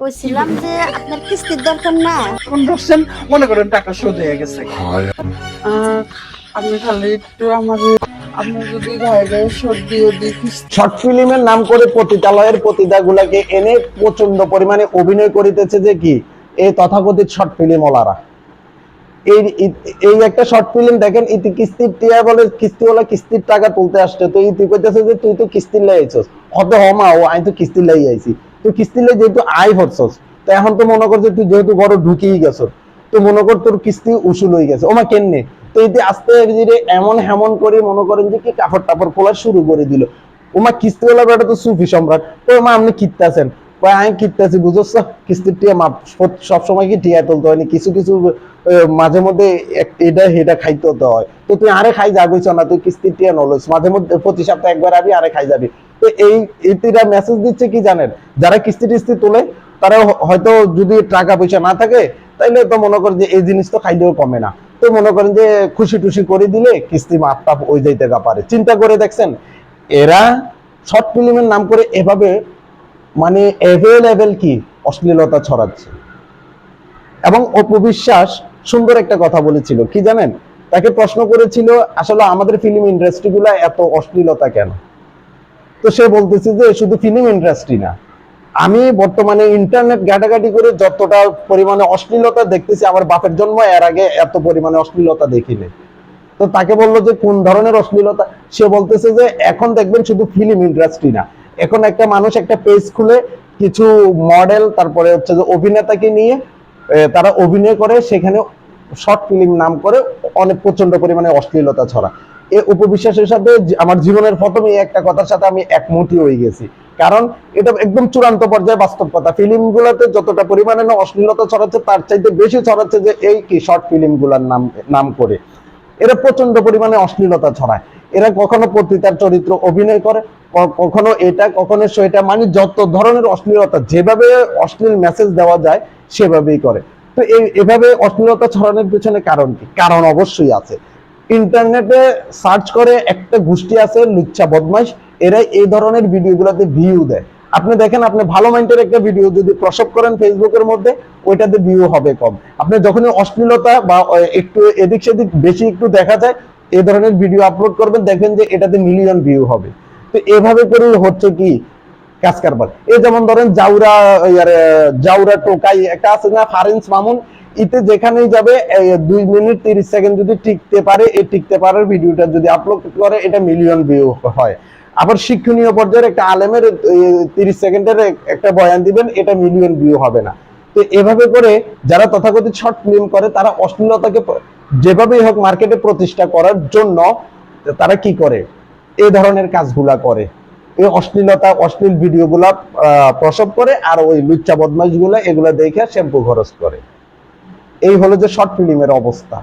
কইছিলাম যে আপনার কিস্তির দরকার না। এখন বসছেন মনে করেন টাকা শোধ হয়ে গেছে। আপনি খালি একটু আমাদের শর্ট ফিল্মের নাম করে পতিতালয়ের পতিতাগুলাকে এনে প্রচণ্ড পরিমাণে অভিনয় করিতেছে যে কি? এই তথাকথিত শর্ট ফিল্ম ওলারা এই এই একটা শর্ট ফিল্ম দেখেন ইতি কিস্তির টিয়া বলে কিস্তিওয়ালা কিস্তির টাকা তুলতে আসছে। তো ইতি কইতেছে যে তুই তো কিস্তির লাই আইছস হতে হমা ও আমি তো কিস্তির লাই আইছি তুই কিস্তির লাই যেহেতু আই হচ্ছস তো এখন তো মনে কর যে তুই যেহেতু বড় ঢুকিয়ে গেছ তো মনে কর তোর কিস্তি উসুল হয়ে গেছে। ওমা কেননে তো ইতি আস্তে ধীরে এমন হেমন করে মনে করেন যে কি কাপড় টাপড় খোলা শুরু করে দিল। ওমা কিস্তিওয়ালা বেটা তো সুফি সম্রাট। তো মা, আপনি কিত্তাছেন কয়, আমি কিত্তাছি বুঝছ কিস্তির টিয়া মাপ, সব সময় কি টিয়া তুলতে হয়নি কিছু কিছু মাঝে মধ্যে এটা হেটা খাইতে হয়। তো তুই আরে খাই যাবিছ না, তুই কিস্তির টিয়া নলস। মাঝে মধ্যে প্রতি সপ্তাহে একবার আবি, আরে খাই যাবি। তো এই এটিরা মেসেজ দিচ্ছে কি জানেন? যারা কিস্তি টিস্তি তোলে তারা হয়তো যদি টাকা পয়সা না থাকে, তাইলে তো মনে করেন যে এই জিনিস তো খাইলেও কমে না। তো মনে করেন যে খুশি টুসি করে দিলে কিস্তি মাপ ওই যাইতে পারে। চিন্তা করে দেখছেন, এরা শর্ট ফিল্মের নাম করে এভাবে মানে অ্যাভেলেবেল কি? অশ্লীলতা ছড়াচ্ছে। এবং অপবিশ্বাস সুন্দর একটা কথা বলেছিল, কি জানেন? তাকে প্রশ্ন করেছিল, আসলে আমাদের ফিল্ম ইন্ডাস্ট্রি গুলা এত অশ্লীলতা কেন? তো সে বলতেছে যে শুধু ফিল্ম ইন্ডাস্ট্রি না। আমি বর্তমানে ইন্টারনেট ঘাটাঘাটি করে যতটা পরিমাণে অশ্লীলতা দেখতেছি, আমার বাপের জন্ম, এর আগে এত পরিমাণে অশ্লীলতা দেখিনি। তো তাকে বলল যে কোন ধরনের অশ্লীলতা? সে বলতেছে যে এখন দেখবেন শুধু ফিল্ম ইন্ডাস্ট্রি না। এখন একটা মানুষ একটা পেজ খুলে কিছু মডেল তারপরে হচ্ছে যে অভিনেতাকে নিয়ে তারা অভিনয় করে, সেখানে শর্ট ফিল্ম নাম করে অনেক প্রচণ্ড পরিমাণে অশ্লীলতা ছড়া এই উপবিশ্বাসের সাথে আমার জীবনের প্রথমে একটা কথার সাথে আমি একমতই হয়ে গেছি। কারণ এটা একদম চূড়ান্ত পর্যায়ে বাস্তব কথা। ফিল্ম গুলাতে যতটা পরিমাণে না অশ্লীলতা ছড়াচ্ছে, তার চাইতে বেশি ছড়াচ্ছে যে এই কি শর্ট ফিল্মগুলার নাম নাম করে। এরা প্রচণ্ড পরিমাণে অশ্লীলতা ছড়ায়। এরা কখনো পত্রিকার চরিত্র অভিনয় করে কখনো এটা, কখনো সেটা মানে যত ধরনের অশ্লীলতা, যেভাবে অশ্লীল মেসেজ দেওয়া যায়, সেভাবেই করে। তো এই এভাবে অশ্লীলতা ছড়ানোর পিছনে কারণ কি? কারণ অবশ্যই আছে। ইন্টারনেটে সার্চ করে একটা গোষ্ঠী আছে লুচ্চা বদমাইশ এরা এই ধরনের ভিডিওগুলোতে ভিউ দেয়। আপনি দেখেন, আপনি ভালো মাইন্ডের একটা ভিডিও যদি প্রসব করেন ফেসবুকের মধ্যে, ওইটাতে ভিউ হবে কম। আপনি যখনই অশ্লীলতা বা একটু এদিক সেদিক বেশি একটু দেখা যায়, এই ধরনের ভিডিও আপলোড করবেন, দেখবেন যে এটাতে মিলিয়ন ভিউ হবে। তো এভাবে করে হচ্ছে কি? কাজ কারবার। এই যেমন ধরেন, জাউরা জাউরা টোকাই একটা আছে না, ফারেন্স মামুন ইতে যেখানেই যাবে দুই মিনিট তিরিশ সেকেন্ড যদি টিকতে পারে, এই টিকতে পারার ভিডিওটা যদি আপলোড করে, এটা মিলিয়ন ভিউ হয়। আবার শিক্ষণীয় পর্যায়ের একটা আলেমের তিরিশ সেকেন্ডের একটা বয়ান দিবেন, এটা মিলিয়ন ভিউ হবে না। তো এভাবে করে যারা তথাকথিত শর্ট ফিল্ম করে, তারা অশ্লীলতাকে যেভাবেই হোক মার্কেটে প্রতিষ্ঠা করার জন্য তারা কি করে? এ ধরনের কাজগুলা করে। এই অশ্লীলতা, অশ্লীল ভিডিওগুলা প্রসব করে, আর ওই লুচ্চা বদমাইশগুলা এগুলা দেখে শ্যাম্পু খরচ করে। এই হলো যে শর্ট ফিল্মের অবস্থা।